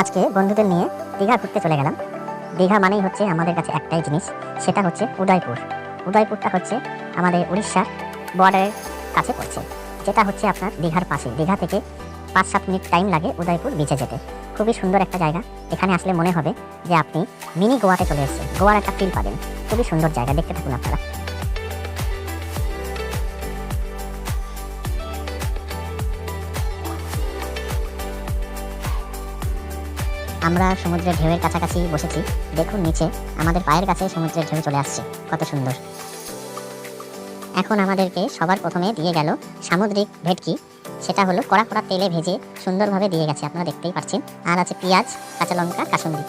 আজকে বন্ধুদের নিয়ে দীঘা ঘুরতে চলে গেলাম। দীঘা মানেই হচ্ছে আমাদের কাছে একটাই জিনিস, সেটা হচ্ছে উদয়পুর। উদয়পুরটা হচ্ছে আমাদের উড়িষ্যার বর্ডারের কাছে পড়ছে, যেটা হচ্ছে আপনার দীঘার পাশে দীঘা থেকে পাঁচ সাত মিনিট টাইম লাগে উদয়পুর বিচে যেতে। খুবই সুন্দর একটা জায়গা। এখানে আসলে মনে হবে যে আপনি মিনি গোয়াতে চলে এসেছেন। গোয়ার একটা ফিল পাবেন। খুবই সুন্দর জায়গা, দেখতে থাকুন আপনারা। আমরা সমুদ্রের ঢেউয়ের কাছাকাছি বসেছি। দেখুন নিচে, আমাদের পায়ের কাছে সমুদ্রের ঢেউ চলে আসছে। কত সুন্দর। এখন আমাদেরকে সবার প্রথমে দিয়ে গেল সামুদ্রিক ভেটকি। সেটা হলো কড়া কড়া তেলে ভেজে সুন্দরভাবে দিয়ে গেছে, আপনারা দেখতেই পাচ্ছেন। আর আছে পেঁয়াজ, কাঁচা লঙ্কা কাসুন্দি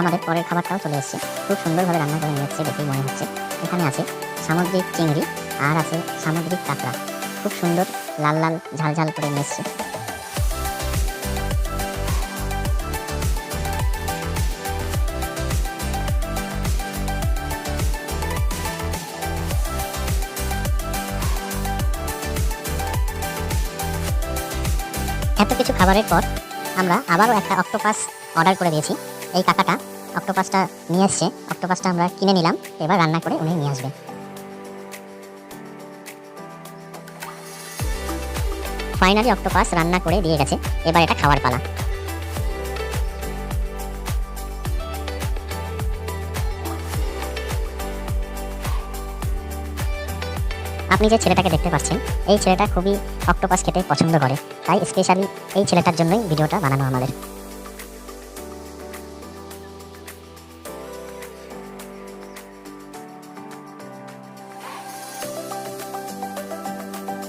আমাদের পরের খাবারটাও চলে এসেছে। খুব সুন্দরভাবে রান্না করে নিয়ে এসছে দেখেই মনে হচ্ছে। এখানে আছে সামুদ্রিক চিংড়ি আর আছে সামুদ্রিক কাঁকড়া। খুব সুন্দর লাল লাল ঝাল ঝাল করে নিয়ে এসছে এত কিছু খাবারের পর আমরা আবারও একটা অক্টোপাস অর্ডার করে দিয়েছি। এই কাকাটা অক্টোপাসটা নিয়ে এসছে। অক্টোপাসটা আমরা কিনে নিলাম, এবার রান্না করে উনি নিয়ে আসবে। ফাইনালি অক্টোপাস রান্না করে দিয়ে গেছে, এবার এটা খাওয়ার পালা। আপনি যে ছেলেটাকে দেখতে পাচ্ছেন, এই ছেলেটা খুবই অক্টোপাস খেতে পছন্দ করে। তাই স্পেশালি এই ছেলেটার জন্যই ভিডিওটা বানানো আমাদের।